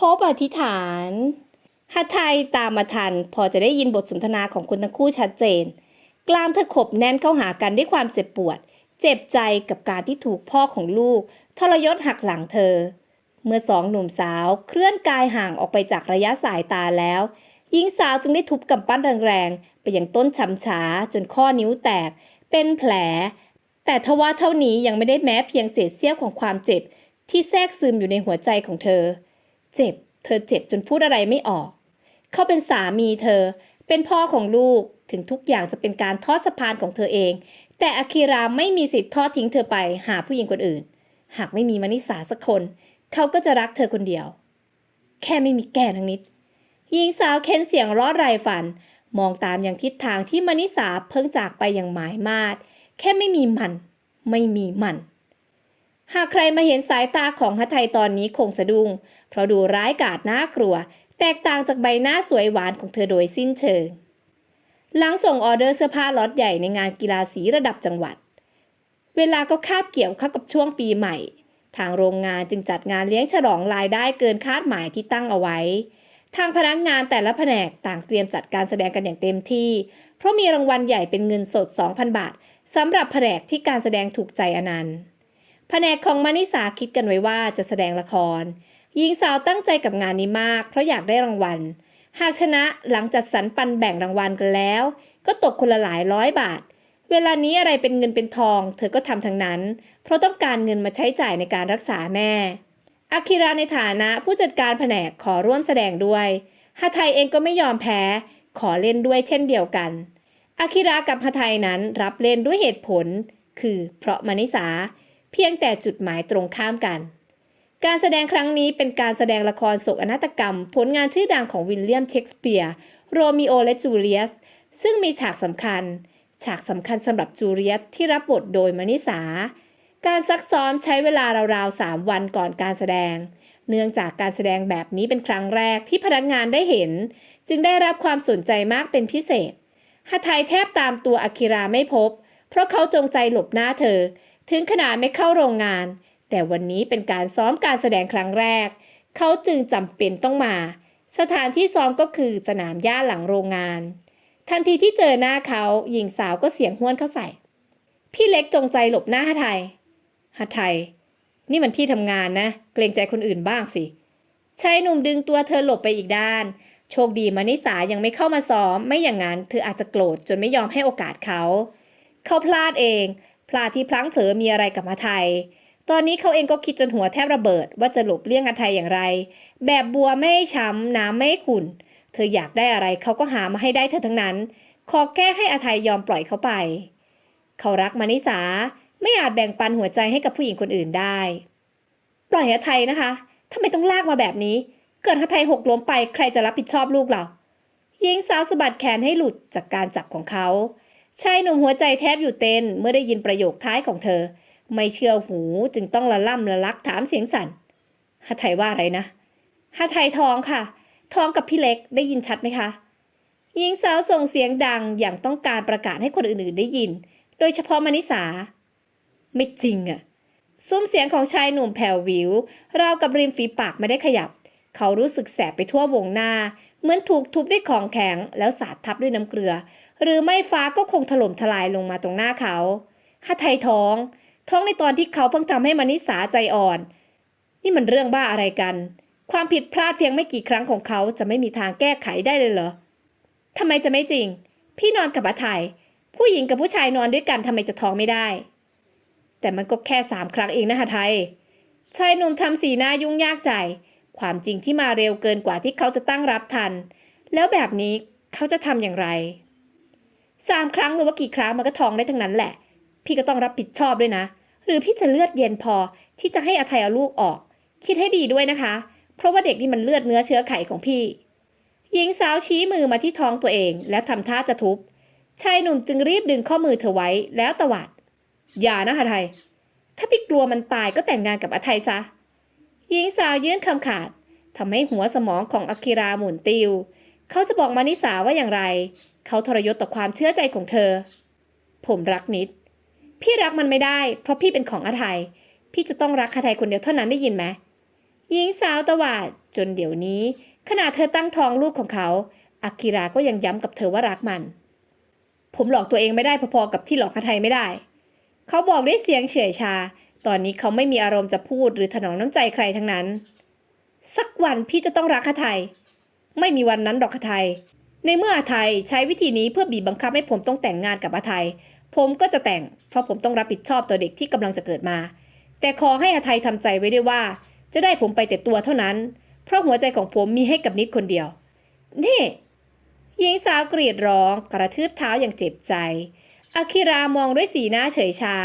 พบอธิษฐานฮัทไทยตามมาทัน พอจะได้ยินบทสนทนาของคนทั้งคู่ชัดเจน กลามเธอขบแน่นเข้าหากันด้วยความเจ็บปวด เจ็บใจกับการที่ถูกพ่อของลูก ทรยศหักหลังเธอ เมื่อสองหนุ่มสาวเคลื่อนกายห่างออกไปจากระยะสายตาแล้วหญิงสาวจึงได้ทุบกำปั้นแรงๆ ไปยังต้นช้ำช้าจนข้อนิ้วแตก เป็นแผล แต่ทว่าเท่านี้ยังไม่ได้แม้เพียงเศษเสี้ยวของความเจ็บ ที่แทรกซึมอยู่ในหัวใจของเธอ เจ็บ เธอเจ็บจนพูดอะไรไม่ออก เขาเป็นสามีเธอ เป็นพ่อของลูก ถึงทุกอย่างจะเป็นการทอดสะพานของเธอเอง แต่อาคิราไม่มีสิทธิ์ทอดทิ้งเธอไปหาผู้หญิงคนอื่น หากไม่มีมานิสาสักคน เขาก็จะรักเธอคนเดียว แค่ไม่มีแก่ทั้งนิด หญิงสาวเค้นเสียงรอดไรฝัน มองตามอย่างทิศทางที่มานิสาเพิ่งจากไปอย่างหมายมาด แค่ไม่มีมัน ไม่มีมัน หากใครมาเห็นสายตาของฮัทไทยตอนนี้คงสะดุ้ง เพราะดูร้ายกาจน่ากลัว แตกต่างจากใบหน้าสวยหวานของเธอโดยสิ้นเชิง หลังส่งออเดอร์เสื้อผ้าล็อตใหญ่ในงานกีฬาสีระดับจังหวัด เวลาก็คาบเกี่ยวเข้ากับช่วงปีใหม่ ทางโรงงานจึงจัดงานเลี้ยงฉลองรายได้เกินคาดหมายที่ตั้งเอาไว้ ทางพนักงานแต่ละแผนกต่างเตรียมจัดการแสดงกันอย่างเต็มที่ เพราะมีรางวัลใหญ่เป็นเงินสด 2,000 บาทสำหรับแผนกที่การแสดงถูกใจอนันต์ แผนกของมานิสาคิดกันไว้ว่าจะแสดงละคร หญิงสาวตั้งใจกับงานนี้มาก เพราะอยากได้รางวัล หากชนะหลังจัดสรรปันแบ่งรางวัลกันแล้ว ก็ตกคนละหลายร้อยบาท เวลานี้อะไรเป็นเงินเป็นทอง เธอก็ทำทั้งนั้น เพราะต้องการเงินมาใช้จ่ายในการรักษาแม่อาคิราในฐานะผู้จัดการแผนกขอร่วมแสดงด้วยฮาไทยเองก็ไม่ยอมแพ้ ขอเล่นด้วยเช่นเดียวกันอาคิรากับฮาไทยนั้นรับเล่นด้วยเหตุผล คือเพราะมานิสา เพียงแต่จุดหมายตรงข้ามกัน การแสดงครั้งนี้เป็นการแสดงละครโศกนาฏกรรม ผลงานชื่อดังของวิลเลียมเชกสเปียร์โรมิโอและจูเลียส ซึ่งมีฉากสำคัญ ฉากสำคัญสำหรับจูเลียสที่รับบทโดยมานิสา การซักซ้อมใช้เวลาราวๆ 3 วันก่อนการแสดง เนื่องจากการแสดงแบบนี้เป็นครั้งแรกที่พนักงานได้เห็น จึงได้รับความสนใจมากเป็นพิเศษฮาไทยแทบตามตัวอากิราไม่พบ เพราะเขาจงใจหลบหน้าเธอ ถึงขนาดไม่เข้าโรงงาน แต่วันนี้เป็นการซ้อมการแสดงครั้งแรก เขาจึงจำเป็นต้องมา สถานที่ซ้อมก็คือสนามหญ้าหลังโรงงาน ทันทีที่เจอหน้าเขาหญิงสาวก็เสียงห้วนเข้าใส่ พี่เล็กจงใจหลบหน้าฮัทไทยฮัทไทย นี่มันที่ทำงานนะ เกรงใจคนอื่นบ้างสิชายหนุ่มดึงตัวเธอหลบไปอีกด้าน โชคดีมานิสายังไม่เข้ามาซ้อม ไม่อย่างนั้นเธออาจจะโกรธจนไม่ยอมให้โอกาสเขา เขาพลาดเอง พลาดที่พลั้งเผลอมีอะไรกับอาไทย ตอนนี้เขาเองก็คิดจนหัวแทบระเบิดว่าจะหลบเลี่ยงอาไทยอย่างไร แบบบัวไม่ช้ำน้ำไม่ขุ่น เธออยากได้อะไรเขาก็หามาให้ได้เธอทั้งนั้น ขอแค่ให้อาไทยยอมปล่อยเขาไป เขารักมานิสาไม่อาจแบ่งปันหัวใจให้กับผู้หญิงคนอื่นได้ ปล่อยอาไทยนะคะทำไมต้องลากมาแบบนี้ เกิดอาไทยหกล้มไปใครจะรับผิดชอบลูกเราหญิงสาวสะบัดแขนให้หลุดจากการจับของเขา ชายหนุ่มหัวใจแทบอยู่เต้นเมื่อได้ยินประโยคท้ายของเธอ ไม่เชื่อหูจึงต้องละล่ำละลักถามเสียงสั่นฮัทไทยว่าอะไรนะฮัทไทยท้องค่ะท้องกับพี่เล็กได้ยินชัดไหมคะหญิงสาวส่งเสียงดังอย่างต้องการประกาศให้คนอื่นๆได้ยิน โดยเฉพาะมานิสา ไม่จริงอะซุ้มเสียงของชายหนุ่มแผ่ววิวราวกับริมฝีปากไม่ได้ขยับ เขารู้สึกแสบไปทั่ววงหน้า เหมือนถูกทุบด้วยของแข็งแล้วสาดทับด้วยน้ำเกลือ หรือไม่ฟ้าก็คงถล่มทลายลงมาตรงหน้าเขาฮัทไทยท้อง ท้องในตอนที่เขาเพิ่งทำให้มานิสาใจอ่อน นี่มันเรื่องบ้าอะไรกัน ความผิดพลาดเพียงไม่กี่ครั้งของเขาจะไม่มีทางแก้ไขได้เลยเหรอทำไมจะไม่จริง พี่นอนกับอาไทย ผู้หญิงกับผู้ชายนอนด้วยกันทำไมจะท้องไม่ได้ แต่มันก็แค่สามครั้งเองนะฮะไทยชายหนุ่มทำสีหน้ายุ่งยากใจ ความจริงที่มาเร็วเกินกว่าที่เขาจะตั้งรับทัน แล้วแบบนี้เขาจะทำอย่างไรสามครั้งหรือว่ากี่ครั้งมันก็ท้องได้ทั้งนั้นแหละ พี่ก็ต้องรับผิดชอบด้วยนะ หรือพี่จะเลือดเย็นพอที่จะให้อภัยเอาลูกออก คิดให้ดีด้วยนะคะ เพราะว่าเด็กนี่มันเลือดเนื้อเชื้อไขของพี่ หญิงสาวชี้มือมาที่ท้องตัวเอง แล้วทำท่าจะทุบชายหนุ่มจึงรีบดึงข้อมือเธอไว้แล้วตวาดอย่านะฮะไทยถ้าพี่กลัวมันตายก็แต่งงานกับอาไทยซะ หญิงสาวยื่นคำขาดทำให้หัวสมองของอากิราหมุนติว เขาจะบอกมานิสาว่าอย่างไร เขาทรยศต่อความเชื่อใจของเธอ ผมรักนิด พี่รักมันไม่ได้ เพราะพี่เป็นของอาไทย พี่จะต้องรักอาไทยคนเดียวเท่านั้นได้ยินไหมหญิงสาวตวาดจนเดี๋ยวนี้ ขณะเธอตั้งท้องลูกของเขาอากิระก็ยังย้ำกับเธอว่ารักมัน ผมหลอกตัวเองไม่ได้พอๆกับที่หลอกคาไทยไม่ได้ เขาบอกด้วยเสียงเฉื่อยชา ตอนนี้เขาไม่มีอารมณ์จะพูดหรือถนอมน้ำใจใครทั้งนั้น สักวันพี่จะต้องรักคาไทย ไม่มีวันนั้นดอกคาไทย ในเมื่ออาไทยใช้วิธีนี้เพื่อบีบบังคับให้ผมต้องแต่งงานกับอาไทย ผมก็จะแต่ง เพราะผมต้องรับผิดชอบตัวเด็กที่กำลังจะเกิดมา แต่ขอให้อาไทยทำใจไว้ด้วยว่า จะได้ผมไปแต่ตัวเท่านั้น เพราะหัวใจของผมมีให้กับนิดคนเดียว นี่หญิงสาวกรีดร้องกระทืบเท้าอย่างเจ็บใจอาคิรามองด้วยสีหน้าเฉยชา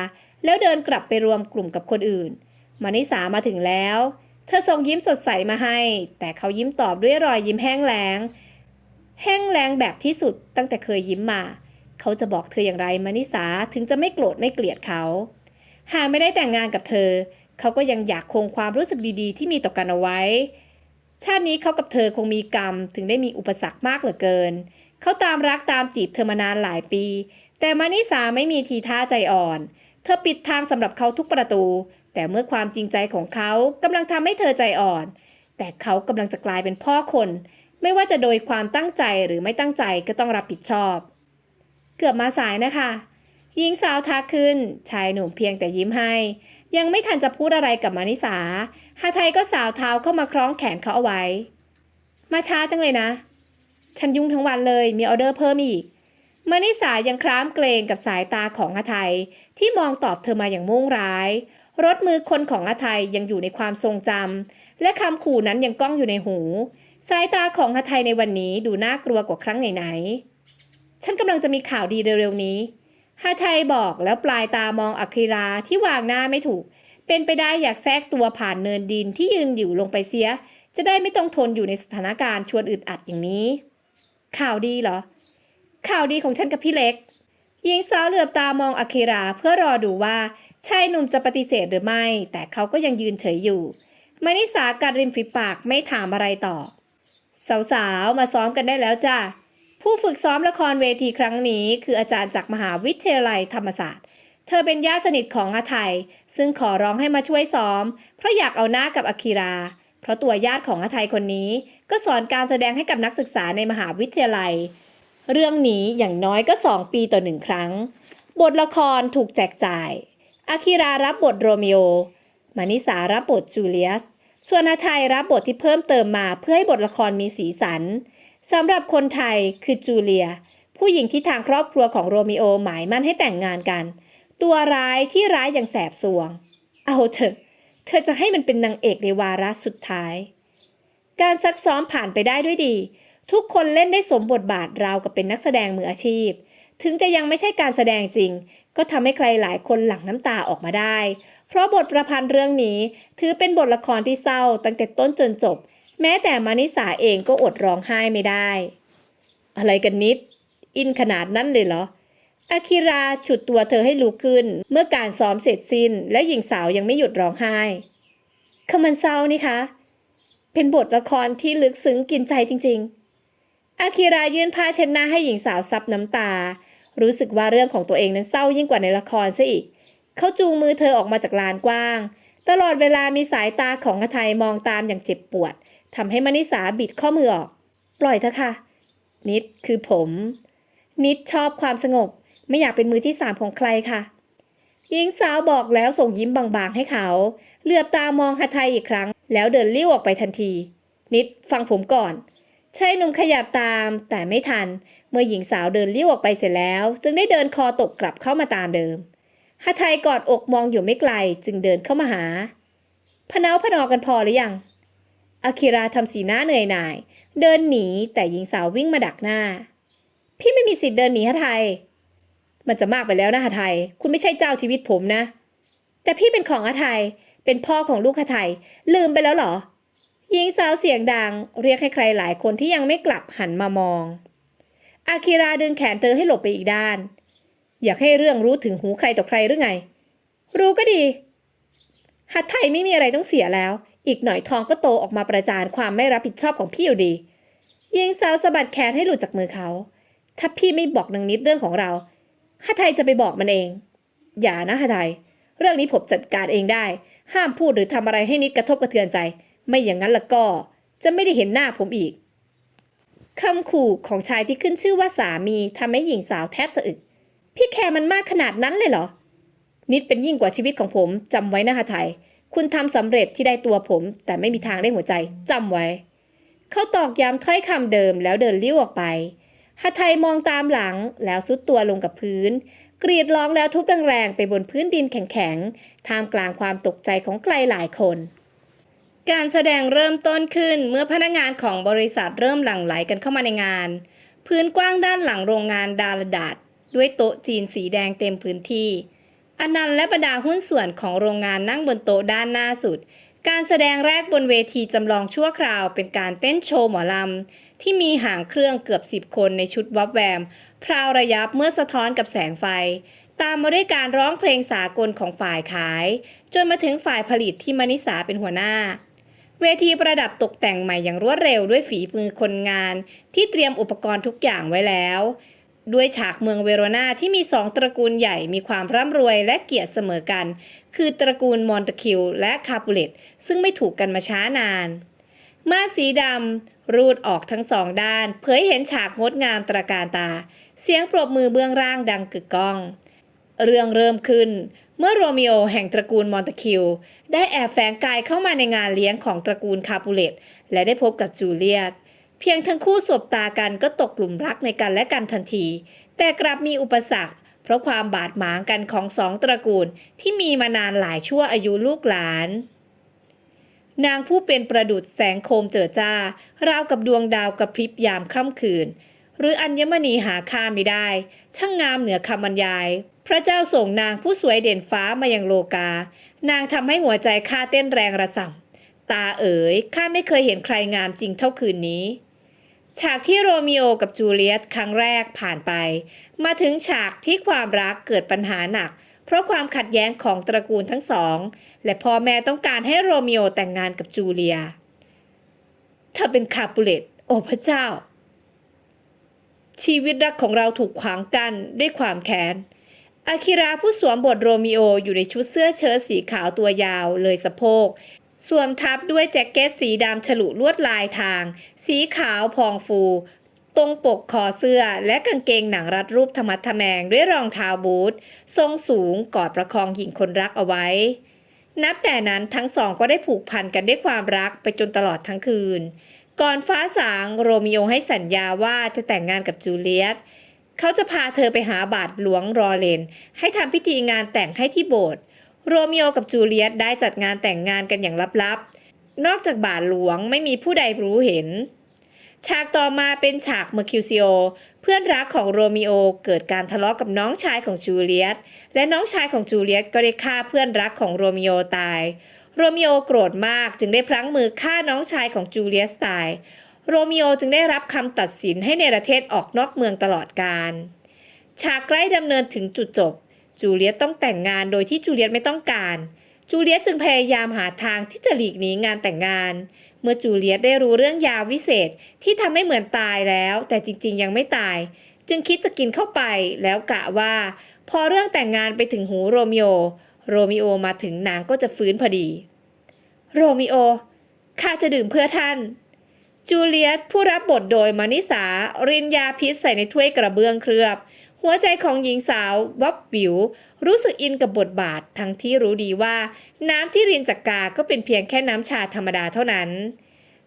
แล้วเดินกลับไปรวมกลุ่มกับคนอื่น มานิสามาถึงแล้ว เธอส่งยิ้มสดใสมาให้ แต่เขายิ้มตอบด้วยรอยยิ้มแห้งแล้ง แห้งแล้งแบบที่สุดตั้งแต่เคยยิ้มมา เขาจะบอกเธออย่างไรมานิสาถึงจะไม่โกรธไม่เกลียดเขา หากไม่ได้แต่งงานกับเธอ เขาก็ยังอยากคงความรู้สึกดีๆ ที่มีต่อกันเอาไว้ ชาตินี้เขากับเธอคงมีกรรมถึงได้มีอุปสรรคมากเหลือเกิน เขาตามรักตามจีบเธอมานานหลายปี แต่มานิสาไม่มีทีท่าใจอ่อน เธอปิดทางสำหรับเขาทุกประตู แต่เมื่อความจริงใจของเขากำลังทำให้เธอใจอ่อน แต่เขากำลังจะกลายเป็นพ่อคน ไม่ว่าจะโดยความตั้งใจหรือไม่ตั้งใจก็ต้องรับผิดชอบ เกือบมาสายนะคะ หญิงสาวทักขึ้น ชายหนุ่มเพียงแต่ยิ้มให้ ยังไม่ทันจะพูดอะไรกับมานิสาฮาไทยก็สาวเท้าเข้ามาคล้องแขนเขาเอาไว้ มาช้าจังเลยนะ ฉันยุ่งทั้งวันเลยมีออเดอร์เพิ่มอีก มานิสายังคร้ามเกรงกับสายตาของอาไทยที่มองตอบเธอมาอย่างมุ่งร้าย รถมือคนของอาไทยยังอยู่ในความทรงจำและคำขู่นั้นยังก้องอยู่ในหู สายตาของอาไทยในวันนี้ดูน่ากลัวกว่าครั้งไหนๆฉันกำลังจะมีข่าวดีเร็วๆนี้ฮาไทยบอกแล้วปลายตามองอัคิราที่วางหน้าไม่ถูก เป็นไปได้อยากแทรกตัวผ่านเนินดินที่ยืนอยู่ลงไปเสีย จะได้ไม่ต้องทนอยู่ในสถานการณ์ชวนอึดอัดอย่างนี้ ข่าวดีเหรอ ข่าวดีของฉันกับพี่เล็กหญิงสาวเหลือบตามองอาคิราเพื่อรอดูว่าชายหนุ่มจะปฏิเสธหรือไม่ แต่เขาก็ยังยืนเฉยอยู่มานิสากัดริมฝีปากไม่ถามอะไรต่อ สาวๆ มาซ้อมกันได้แล้วจ้าผู้ฝึกซ้อมละครเวทีครั้งนี้ คืออาจารย์จากมหาวิทยาลัยธรรมศาสตร์ เธอเป็นญาติสนิทของอาไทย ซึ่งขอร้องให้มาช่วยซ้อม เพราะอยากเอาหน้ากับอาคิราเพราะตัวญาติของอาไทยคนนี้ ก็สอนการแสดงให้กับนักศึกษาในมหาวิทยาลัย เรื่องนี้อย่างน้อยก็ 2 ปีต่อหนึ่งครั้ง บทละครถูกแจกจ่าย อาคิรารับบทโรมิโอ มานิสารับบทจูเลียส ส่วนอาไทยรับบทที่เพิ่มเติมมาเพื่อให้บทละครมีสีสันสำหรับคนไทยคือจูเลีย ผู้หญิงที่ทางครอบครัวของโรมิโอหมายมั่นให้แต่งงานกัน ตัวร้ายที่ร้ายอย่างแสบสวง เอาเถอะ เธอจะให้มันเป็นนางเอกในวาระสุดท้าย การซักซ้อมผ่านไปได้ด้วยดี ทุกคนเล่นได้สมบทบาทราวกับเป็นนักแสดงมืออาชีพ ถึงจะยังไม่ใช่การแสดงจริง ก็ทำให้ใครหลายคนหลั่งน้ำตาออกมาได้ เพราะบทประพันธ์เรื่องนี้ถือเป็นบทละครที่เศร้าตั้งแต่ต้นจนจบ แม้แต่มานิสาเองก็อดร้องไห้ไม่ได้ อะไรกันนิด อินขนาดนั้นเลยเหรออาคิราฉุดตัวเธอให้ลุกขึ้น เมื่อการซ้อมเสร็จสิ้น และหญิงสาวยังไม่หยุดร้องไห้คือมันเศร้านี่คะ เป็นบทละครที่ลึกซึ้งกินใจจริง ๆ อาคิรายื่นผ้าเช็ดหน้าให้หญิงสาวซับน้ำตา รู้สึกว่าเรื่องของตัวเองนั้นเศร้ายิ่งกว่าในละครซะอีก เขาจูงมือเธอออกมาจากลานกว้าง ตลอดเวลามีสายตาของอาไทยมองตามอย่างเจ็บปวดทำให้มนิสาบิดข้อมือออก ปล่อยเถอะค่ะ นิดคือผม นิดชอบความสงบ ไม่อยากเป็นมือที่สามของใครค่ะหญิงสาวบอกแล้วส่งยิ้มบางๆให้เขา เหลือบตามองฮาไทยอีกครั้ง แล้วเดินเลี้ยวออกไปทันที นิดฟังผมก่อน ชายหนุ่มขยับตามแต่ไม่ทัน เมื่อหญิงสาวเดินเลี้ยวออกไปเสร็จแล้ว จึงได้เดินคอตกกลับเข้ามาตามเดิมฮาไทยกอดอกมองอยู่ไม่ไกลจึงเดินเข้ามาหา พนาพนอกันพอหรือยัง อาคิราทำสีหน้าเหนื่อยหน่าย เดินหนีแต่หญิงสาววิ่งมาดักหน้า พี่ไม่มีสิทธิ์เดินหนีฮะไทย มันจะมากไปแล้วนะฮะไทย คุณไม่ใช่เจ้าชีวิตผมนะ แต่พี่เป็นของฮะไทย เป็นพ่อของลูกฮะไทย ลืมไปแล้วเหรอ หญิงสาวเสียงดังเรียกให้ใครหลายคนที่ยังไม่กลับหันมามอง อาคิราดึงแขนเธอให้หลบไปอีกด้าน อยากให้เรื่องรู้ถึงหูใครต่อใครหรือไง รู้ก็ดีฮัทไทยไม่มีอะไรต้องเสียแล้ว อีกหน่อยทองก็โตออกมาประจานความไม่รับผิดชอบของพี่อยู่ดีหญิงสาวสะบัดแขนให้หลุดจากมือเขา ถ้าพี่ไม่บอกนางนิดเรื่องของเราฮัทไทยจะไปบอกมันเอง อย่านะฮัทไทย เรื่องนี้ผมจัดการเองได้ ห้ามพูดหรือทำอะไรให้นิดกระทบกระเทือนใจ ไม่อย่างนั้นละก็ จะไม่ได้เห็นหน้าผมอีกคำขู่ของชายที่ขึ้นชื่อว่าสามีทำให้หญิงสาวแทบสะอึก พี่แคร์มันมากขนาดนั้นเลยเหรอ นิดเป็นยิ่งกว่าชีวิตของผมจำไว้นะฮะไทย คุณทำสำเร็จที่ได้ตัวผม แต่ไม่มีทางได้หัวใจจำไว้ เขาตอกย้ำถ้อยคำเดิมแล้วเดินลิ้วออกไปฮาไทยมองตามหลังแล้วซุดตัวลงกับพื้น กรีดร้องแล้วทุบแรงๆไปบนพื้นดินแข็งๆท่ามกลางความตกใจของใครหลายคน การแสดงเริ่มต้นขึ้นเมื่อพนักงานของบริษัทเริ่มหลั่งไหลกันเข้ามาในงาน พื้นกว้างด้านหลังโรงงานดาลดาดด้วยโต๊ะจีนสีแดงเต็มพื้นที่ อนันต์และบรรดาหุ้นส่วนของโรงงานนั่งบนโต๊ะด้านหน้าสุด การแสดงแรกบนเวทีจำลองชั่วคราวเป็นการเต้นโชว์หมอลำ ที่มีหางเครื่องเกือบสิบคนในชุดวับแวม พราวระยับเมื่อสะท้อนกับแสงไฟ ตามมาด้วยการร้องเพลงสากลของฝ่ายขาย จนมาถึงฝ่ายผลิตที่มนิสาเป็นหัวหน้า เวทีประดับตกแต่งใหม่อย่างรวดเร็วด้วยฝีมือคนงาน ที่เตรียมอุปกรณ์ทุกอย่างไว้แล้ว ด้วยฉากเมืองเวโรนาที่มีสองตระกูลใหญ่มีความร่ำรวยและเกียรติเสมอกัน คือตระกูลมอนตคิวและคาปูเลตซึ่งไม่ถูกกันมาช้านานม่านสีดำรูดออกทั้งสองด้าน เผยเห็นฉากงดงามตระการตา เสียงปรบมือเบื้องล่างดังกึกก้อง เรื่องเริ่มขึ้น เมื่อโรมิโอแห่งตระกูลมอนตะคิว ได้แอบแฝงกายเข้ามาในงานเลี้ยงของตระกูลคาปูเลตและได้พบกับจูเลียต เพียงทั้งคู่สบตากันก็ตกหลุมรักในกันและกันทันที แต่กลับมีอุปสรรค เพราะความบาดหมางกันของสองตระกูลที่มีมานานหลายชั่วอายุลูกหลานนางผู้เป็นประดุษแสงโคมเจิดจ้า ราวกับดวงดาวกระพริบยามค่ำคืน หรืออัญมณีหาค่าไม่ได้ ช่างงามเหนือคำบรรยาย พระเจ้าส่งนางผู้สวยเด่นฟ้ามายังโลกา นางทำให้หัวใจข้าเต้นแรงระส่ำตาเอ๋ยข้าไม่เคยเห็นใครงามจริงเท่าคืนนี้ ฉากที่โรมิโอกับจูเลียตครั้งแรกผ่านไป มาถึงฉากที่ความรักเกิดปัญหาหนัก เพราะความขัดแย้งของตระกูลทั้งสอง และพ่อแม่ต้องการให้โรมิโอแต่งงานกับจูเลีย เธอเป็นคาปูเลตโอ้พระเจ้า ชีวิตรักของเราถูกขวางกั้นด้วยความแค้น อาคิระผู้สวมบทโรมิโออยู่ในชุดเสื้อเชิ้ตสีขาวตัวยาวเลยสะโพกสวมทับด้วยแจ็คเก็ตสีดำฉลุลวดลายทาง สีขาวพองฟู ตรงปกคอเสื้อและกางเกงหนังรัดรูปธรรมัดทแมงด้วยรองเท้าบูท ทรงสูงกอดประคองหญิงคนรักเอาไว้ นับแต่นั้นทั้งสองก็ได้ผูกพันกันด้วยความรักไปจนตลอดทั้งคืน ก่อนฟ้าสางโรมิโอให้สัญญาว่าจะแต่งงานกับจูเลียต เขาจะพาเธอไปหาบาทหลวงรอเลน ให้ทำพิธีงานแต่งให้ที่โบสถ์โรมิโอกับจูเลียตได้จัดงานแต่งงานกันอย่างลับๆ นอกจากบาทหลวงไม่มีผู้ใดรู้เห็น ฉากต่อมาเป็นฉากเมอร์คิวซิโอเพื่อนรักของโรมิโอเกิดการทะเลาะกับน้องชายของจูเลียตและน้องชายของจูเลียตก็ได้ฆ่าเพื่อนรักของโรมิโอตาย โรมิโอโกรธมากจึงได้พลั้งมือฆ่าน้องชายของจูเลียสตาย โรมิโอจึงได้รับคำตัดสินให้เนรเทศออกนอกเมืองตลอดกาลฉากใกล้ดำเนินถึงจุดจบ จูเลียตต้องแต่งงานโดยที่จูเลียตไม่ต้องการ จูเลียตจึงพยายามหาทางที่จะหลีกหนีงานแต่งงาน เมื่อจูเลียตได้รู้เรื่องยาวิเศษที่ทำให้เหมือนตายแล้ว แต่จริงๆยังไม่ตาย จึงคิดจะกินเข้าไปแล้วกะว่า พอเรื่องแต่งงานไปถึงหูโรมิโอ โรมิโอมาถึงนางก็จะฟื้นพอดี โรมิโอข้าจะดื่มเพื่อท่าน จูเลียตผู้รับบทโดยมานิสา รินยาพิษใส่ในถ้วยกระเบื้องเคลือบ หัวใจของหญิงสาววับวิว รู้สึกอินกับบทบาท ทั้งที่รู้ดีว่า น้ำที่รินจากกาก็เป็นเพียงแค่น้ำชาธรรมดาเท่านั้น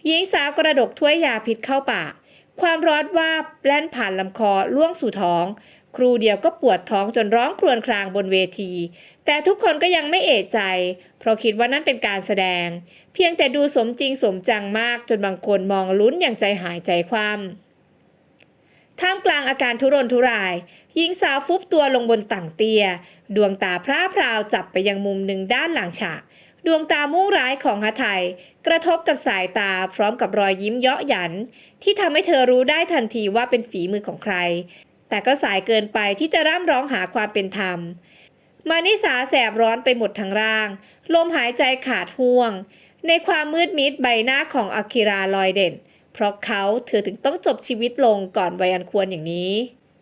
หญิงสาวกระดกถ้วยยาพิษเข้าปาก ความร้อนว่าบแล่นผ่านลำคอล่วงสู่ท้อง ครูเดียวก็ปวดท้องจนร้องครวญครางบนเวที แต่ทุกคนก็ยังไม่เอะใจ เพราะคิดว่านั่นเป็นการแสดง เพียงแต่ดูสมจริงสมจังมากจนบางคนมองลุ้นอย่างใจหายใจคว่ำท่ามกลางอาการทุรนทุราย หญิงสาวฟุบตัวลงบนต่างเตีย ดวงตาพร่าพราวจับไปยังมุมหนึ่งด้านหลังฉากดวงตามุ่งร้ายของฮะไทยกระทบกับสายตาพร้อมกับรอยยิ้มเยาะหยัน ที่ทำให้เธอรู้ได้ทันทีว่าเป็นฝีมือของใคร แต่ก็สายเกินไปที่จะร่ำร้องหาความเป็นธรรม มานิสาแสบร้อนไปหมดทั้งร่าง ลมหายใจขาดห่วง ในความมืดมิดใบหน้าของอากิราลอยเด่น เพราะเขาเธอถึงต้องจบชีวิตลงก่อนวัยอันควรอย่างนี้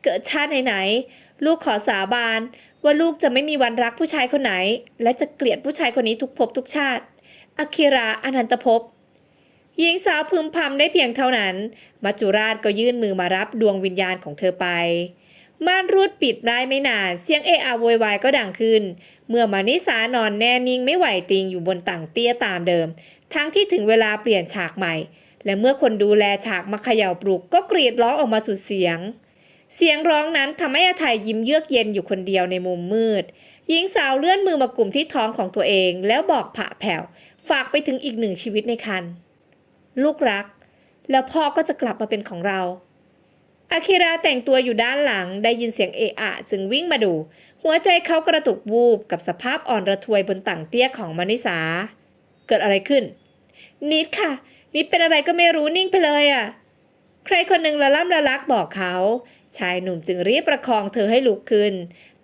เกิดชาติไหนๆลูกขอสาบานว่าลูกจะไม่มีวันรักผู้ชายคนไหน และจะเกลียดผู้ชายคนนี้ทุกภพทุกชาติอากิราอนันตภพ หญิงสาวพึมพำได้เพียงเท่านั้น มัจจุราชก็ยื่นมือมารับดวงวิญญาณของเธอไป ม่านรูดปิดได้ไม่นาน เสียงเอะอะโวยวายก็ดังขึ้น เมื่อมานิสานอนแน่นิ่งไม่ไหวติงอยู่บนต่างเตี้ยตามเดิม ทั้งที่ถึงเวลาเปลี่ยนฉากใหม่ และเมื่อคนดูแลฉากมาเขย่าปลุกก็กรีดร้องออกมาสุดเสียง เสียงร้องนั้นทำให้อาทัยยิ้มเยือกเย็นอยู่คนเดียวในมุมมืด หญิงสาวเลื่อนมือมากลุ่มที่ท้องของตัวเอง แล้วบอกผะแผ่วฝากไปถึงอีกหนึ่งชีวิตในคัน ลูกรัก แล้วพ่อก็จะกลับมาเป็นของเราอาคิระแต่งตัวอยู่ด้านหลังได้ยินเสียงเอะอะจึงวิ่งมาดู หัวใจเขากระตุกวูบกับสภาพอ่อนระทวยบนต่างเตี้ยของมานิสา เกิดอะไรขึ้น นิดค่ะ นิดเป็นอะไรก็ไม่รู้นิ่งไปเลยอะ่ะ ใครคนหนึ่งละล่ำละลักบอกเขา ชายหนุ่มจึงรีบประคองเธอให้ลุกขึ้น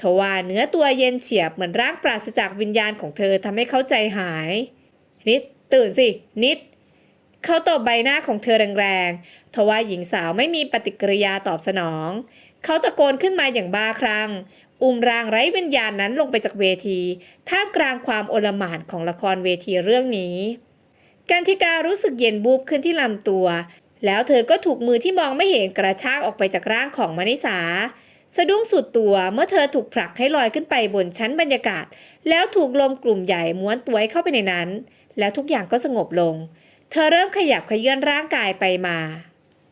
ทว่าเนื้อตัวเย็นเฉียบเหมือนร่างปราศจากวิญญาณของเธอทำให้เขาใจหาย นิดตื่นสิ นิด เขาตบใบหน้าของเธอแรงๆทว่าหญิงสาวไม่มีปฏิกิริยาตอบสนอง เขาตะโกนขึ้นมาอย่างบ้าคลั่ง อุ้มร่างไร้วิญญาณนั้นลงไปจากเวที ท่ามกลางความโอลหม่านของละครเวทีเรื่องนี้ กันทิการู้สึกเย็นบูบขึ้นที่ลำตัว แล้วเธอก็ถูกมือที่มองไม่เห็นกระชากออกไปจากร่างของมณิสาสะดุ้งสุดตัวเมื่อเธอถูกผลักให้ลอยขึ้นไปบนชั้นบรรยากาศ แล้วถูกลมกลุ่มใหญ่ม้วนตัวเข้าไปในนั้น แล้วทุกอย่างก็สงบลง เธอเริ่มขยับขยื่นร่างกายไปมา